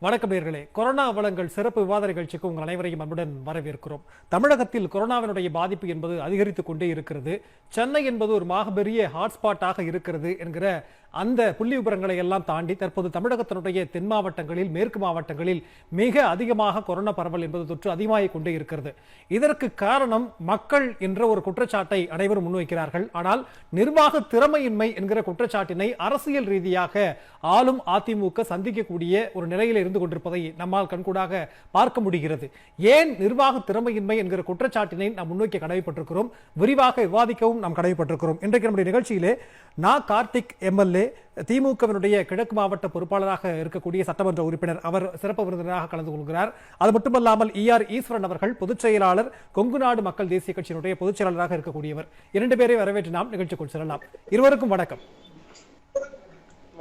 வணக்கம் நேர்களே. கொரோனா வளங்கள் சிறப்பு விவாத நிகழ்ச்சிக்கு உங்கள் அனைவரையும் அன்புடன் வரவேற்கிறோம். தமிழகத்தில் கொரோனாவினுடைய பாதிப்பு என்பது அதிகரித்துக் கொண்டே இருக்கிறது. சென்னை என்பது ஒரு மாபெரிய ஹாட்ஸ்பாட்டாக இருக்கிறது என்கிற அந்த புள்ளி விவரங்களை எல்லாம் தாண்டி தற்போது தமிழகத்தினுடைய தென் மாவட்டங்களில் மேற்கு மாவட்டங்களில் மிக அதிகமாக கொரோனா பரவல் என்பது தொற்று அதிகமாகிக் கொண்டே இருக்கிறது. இதற்கு காரணம் மக்கள் என்ற ஒரு குற்றச்சாட்டை அனைவரும் முன்வைக்கிறார்கள். ஆனால் நிர்வாக திறமையின்மை என்கிற குற்றச்சாட்டினை அரசியல் ரீதியாக ஆளும் அதிமுக சந்திக்கக்கூடிய ஒரு நிலையில் இருந்து கொண்டிருப்பதை நம்மால் கண்கூடாக பார்க்க முடிகிறது. ஏன் நிர்வாக திறமையின்மை என்கிற குற்றச்சாட்டினை நாம் முன்வைக்க கடமைப்பட்டிருக்கிறோம் விரிவாக விவாதிக்கவும் நாம் கடமைப்பட்டிருக்கிறோம் இன்றைக்கு நம்முடைய நிகழ்ச்சியிலே நா கார்த்திக் எம்எல்ஏ திமுகவினுடைய கிழக்கு மாவட்ட பொறுப்பாளராக இருக்கக்கூடிய சட்டமன்ற உறுப்பினர் அவர் சிறப்பு விருந்தினராக கலந்து கொள்கிறார். அது மட்டுமல்லாமல் இஆர் ஈஸ்வரன் அவர்கள் பொதுச் செயலாளர் கொங்கு நாடு மக்கள் தேசிய கட்சியினுடைய பொதுச் செயலாளராக இருக்கக்கூடியவர். இரண்டு பேரை வரவேற்று நாம் நிகழ்ச்சிக்குள் செல்லலாம். இருவருக்கும் வணக்கம்.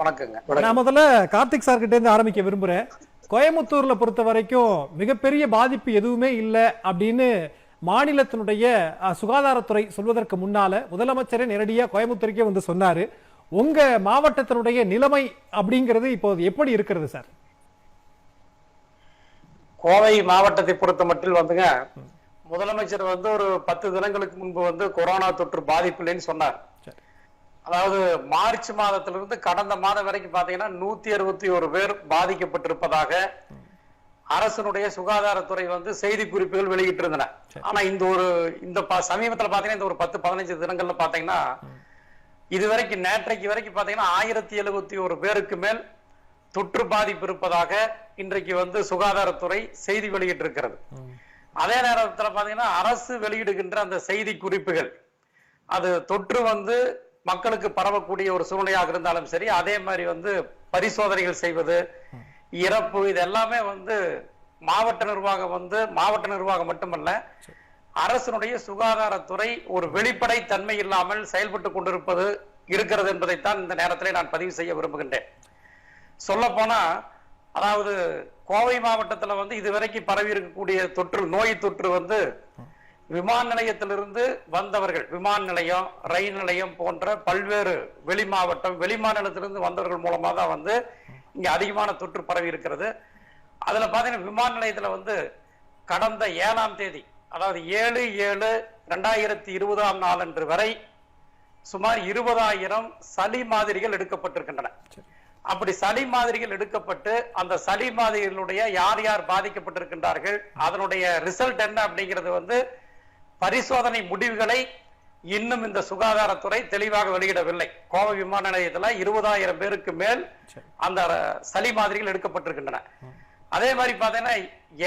வணக்கங்க. நான் முதல்ல கார்த்திக் சார் கிட்ட இருந்து ஆரம்பிக்க விரும்புறேன். கோயம்புத்தூர்ல பொறுத்த வரைக்கும் மிகப்பெரிய பாதிப்பு எதுவுமே இல்லை அப்படின்னு மாநிலத்தினுடைய சுகாதாரத்துறை சொல்வதற்கு முன்னால முதலமைச்சரே நேரடியா கோயம்புத்தூருக்கே வந்து சொன்னாரு. உங்க மாவட்டத்தினுடைய நிலைமை அப்படிங்கிறது இப்போ எப்படி இருக்கிறது சார்? கோவை மாவட்டத்தை பொறுத்த மட்டில் வந்துங்க முதலமைச்சர் வந்து ஒரு பத்து தினங்களுக்கு முன்பு வந்து கொரோனா தொற்று பாதிப்பு இல்லைன்னு சொன்னார். அதாவது மார்ச் மாதத்திலிருந்து கடந்த மாதம் வரைக்கும் பாத்தீங்கன்னா நூத்தி அறுபத்தி ஒரு பேர் பாதிக்கப்பட்டிருப்பதாக அரசனுடைய சுகாதாரத்துறை வந்து செய்தி குறிப்புகள் வெளியிட்டு இருந்தன ஆனா இந்த ஒரு இந்த சமீபத்துல பாத்தீங்கன்னா இந்த ஒரு பத்து பதினஞ்சு தினங்கள்ல பாத்தீங்கன்னா இதுவரைக்கும் நேற்றைக்கு வரைக்கும் பார்த்தீங்கன்னா ஆயிரத்தி எழுபத்தி ஒரு பேருக்கு மேல் தொற்று பாதிப்பு இருப்பதாக இன்றைக்கு வந்து சுகாதாரத்துறை செய்தி வெளியிட்டிருக்கிறது. அதே நேரத்தில் பார்த்தீங்கன்னா அரசு வெளியிடுகின்ற அந்த செய்தி குறிப்புகள் அது தொற்று வந்து மக்களுக்கு பரவக்கூடிய ஒரு சூழ்நிலையாக இருந்தாலும் சரி அதே மாதிரி வந்து பரிசோதனைகள் செய்வது இறப்பு இது எல்லாமே வந்து மாவட்ட நிர்வாகம் வந்து மாவட்ட நிர்வாகம் மட்டுமல்ல அரசனுடைய சுகாதாரத்துறை ஒரு வெளிப்படை தன்மை இல்லாமல் செயல்பட்டு கொண்டிருப்பது இருக்கிறது என்பதைத்தான் இந்த நேரத்தில் நான் பதிவு செய்ய விரும்புகின்றேன். சொல்ல அதாவது கோவை மாவட்டத்தில் வந்து இதுவரைக்கும் பரவி இருக்கக்கூடிய தொற்று நோய் தொற்று வந்து விமான நிலையத்திலிருந்து வந்தவர்கள் விமான நிலையம் ரயில் நிலையம் போன்ற பல்வேறு வெளி மாவட்டம் வெளி மாநிலத்திலிருந்து வந்தவர்கள் மூலமாக தான் வந்து இங்கே அதிகமான தொற்று பரவி இருக்கிறது. அதில் பார்த்தீங்கன்னா விமான நிலையத்தில் வந்து கடந்த ஏழாம் தேதி அதாவது ஏழு ஏழு ரெண்டாயிரத்தி இருபதாம் நாளன்று வரை சுமார் இருபதாயிரம் சளி மாதிரிகள் எடுக்கப்பட்டிருக்கின்றன. அப்படி சளி மாதிரிகள் எடுக்கப்பட்டு அந்த சளி மாதிரிகளுடைய யார் யார் பாதிக்கப்பட்டிருக்கின்றார்கள் அதனுடைய ரிசல்ட் என்ன அப்படிங்கிறது வந்து பரிசோதனை முடிவுகளை இன்னும் இந்த சுகாதாரத்துறை தெளிவாக வெளியிடவில்லை. கோவை விமான நிலையத்துல இருபதாயிரம் பேருக்கு மேல் அந்த சளி மாதிரிகள் எடுக்கப்பட்டிருக்கின்றன. அதே மாதிரி பாத்தீங்கன்னா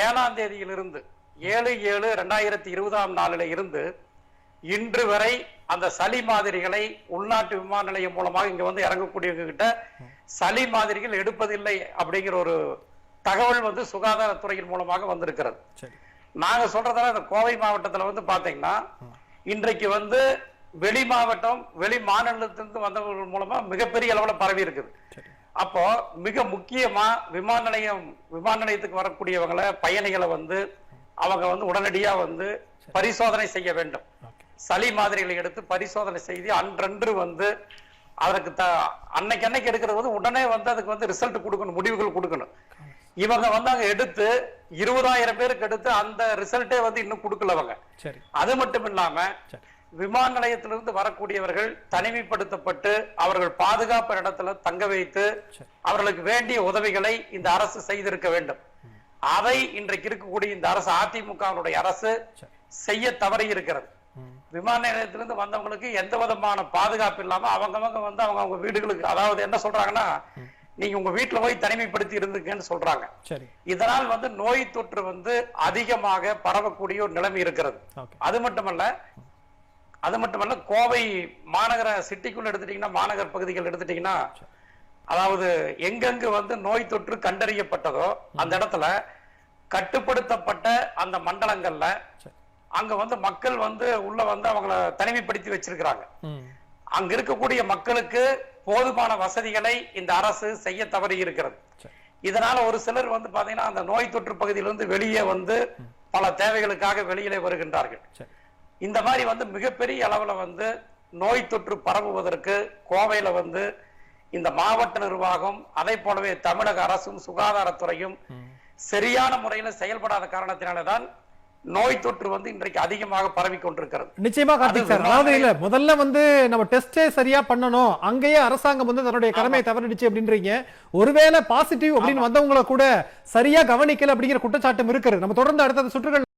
ஏழாம் தேதியிலிருந்து ஏழு ஏழு ரெண்டாயிரத்தி இருபதாம் நாளில இருந்து இன்று வரை அந்த சளி மாதிரிகளை உள்நாட்டு விமான நிலையம் மூலமாக இங்க வந்து இறங்கக்கூடியவங்க கிட்ட சளி மாதிரிகள் எடுப்பதில்லை அப்படிங்கிற ஒரு தகவல் வந்து சுகாதாரத்துறையின் மூலமாக வந்திருக்கிறது. நாங்க சொல்றதால இந்த கோவை மாவட்டத்துல வந்து பாத்தீங்கன்னா இன்றைக்கு வந்து வெளி மாவட்டம் வெளி மாநிலத்திலிருந்து வந்தவர்கள் மூலமா மிகப்பெரிய அளவுல பரவி இருக்குது. அப்போ மிக முக்கியமா விமான நிலையம் விமான நிலையத்துக்கு வரக்கூடியவங்களை பயணிகளை வந்து அவங்க வந்து உடனடியா வந்து பரிசோதனை செய்ய வேண்டும். சளி மாதிரிகளை எடுத்து பரிசோதனை செய்து அன்றன்று வந்து அதற்கு த அன்னைக்கு அன்னைக்கு எடுக்கிறது வந்து உடனே வந்து அதுக்கு வந்து ரிசல்ட் கொடுக்கணும் முடிவுகள் கொடுக்கணும். இவங்க வந்து அங்க எடுத்து இருபதாயிரம் பேருக்கு எடுத்து அந்த ரிசல்ட்டே வந்து இன்னும் கொடுக்கல அவங்க. சரி. அது மட்டும் இல்லாம விமான நிலையத்திலிருந்து வரக்கூடியவர்கள் தனிமைப்படுத்தப்பட்டு அவர்கள் பாதுகாப்பு இடத்துல தங்க வைத்து. அவர்களுக்கு வேண்டிய உதவிகளை இந்த அரசு செய்திருக்க வேண்டும். அதை இன்றைக்கு இருக்கக்கூடிய இந்த அரசு அதிமுகவினுடைய அரசு செய்ய தவறி இருக்கிறது. விமான நிலையத்திலிருந்து வந்தவங்களுக்கு எந்த விதமான பாதுகாப்பு இல்லாம அவங்கவங்க வந்து அவங்க அவங்க வீடுகளுக்கு அதாவது என்ன சொல்றாங்கன்னா நீங்க உங்க வீட்டுல போய் தனிமைப்படுத்தி இருந்துக்கன்னு சொல்றாங்க. இதனால் வந்து நோய் தொற்று வந்து அதிகமாக பரவக்கூடிய ஒரு நிலைமை இருக்கிறது. அது மட்டுமல்ல அது மட்டுமல்ல கோவை மாநகர சிட்டிக்குள்ள எடுத்துட்டீங்கன்னா மாநகர் பகுதிகள் எடுத்துட்டீங்கன்னா அதாவது எங்கெங்கு வந்து நோய் தொற்று கண்டறியப்பட்டதோ அந்த இடத்துல கட்டுப்படுத்தப்பட்ட அந்த மண்டலங்கள்ல அங்க வந்து மக்கள் வந்து உள்ள வந்து அவங்கள தனிமைப்படுத்தி வச்சிருக்கிறாங்க. அங்க இருக்கக்கூடிய மக்களுக்கு போதுமான வசதிகளை இந்த அரசு செய்ய தவறி இருக்கிறது. இதனால ஒரு சிலர் வந்து பாத்தீங்கன்னா அந்த நோய் தொற்று பகுதியிலிருந்து வெளியே வந்து பல தேவைகளுக்காக வெளியிலே வருகின்றார்கள். இந்த மாதிரி வந்து மிகப்பெரிய அளவுல வந்து நோய் தொற்று பரவுவதற்கு கோவையில வந்து இந்த மாவட்ட நிர்வாகம் அதை போலவே தமிழக அரசும் சுகாதாரத்துறையும் சரியான முறையில செயல்படாத காரணத்தினாலதான் நோய் தொற்று வந்து இன்றைக்கு அதிகமாக பரவி கொண்டிருக்கிறது. நிச்சயமா கார்த்திக் சார். அதாவது இல்ல முதல்ல வந்து நம்ம டெஸ்டே சரியா பண்ணணும். அங்கேயே அரசாங்கம் வந்து தன்னுடைய கடமையை தவறிடுச்சு அப்படின்றீங்க. ஒருவேளை பாசிட்டிவ் அப்படின்னு வந்தவங்கள கூட சரியா கவனிக்கல அப்படிங்கிற குற்றச்சாட்டும் இருக்கிறது. நம்ம தொடர்ந்து அடுத்த சுற்றுகள்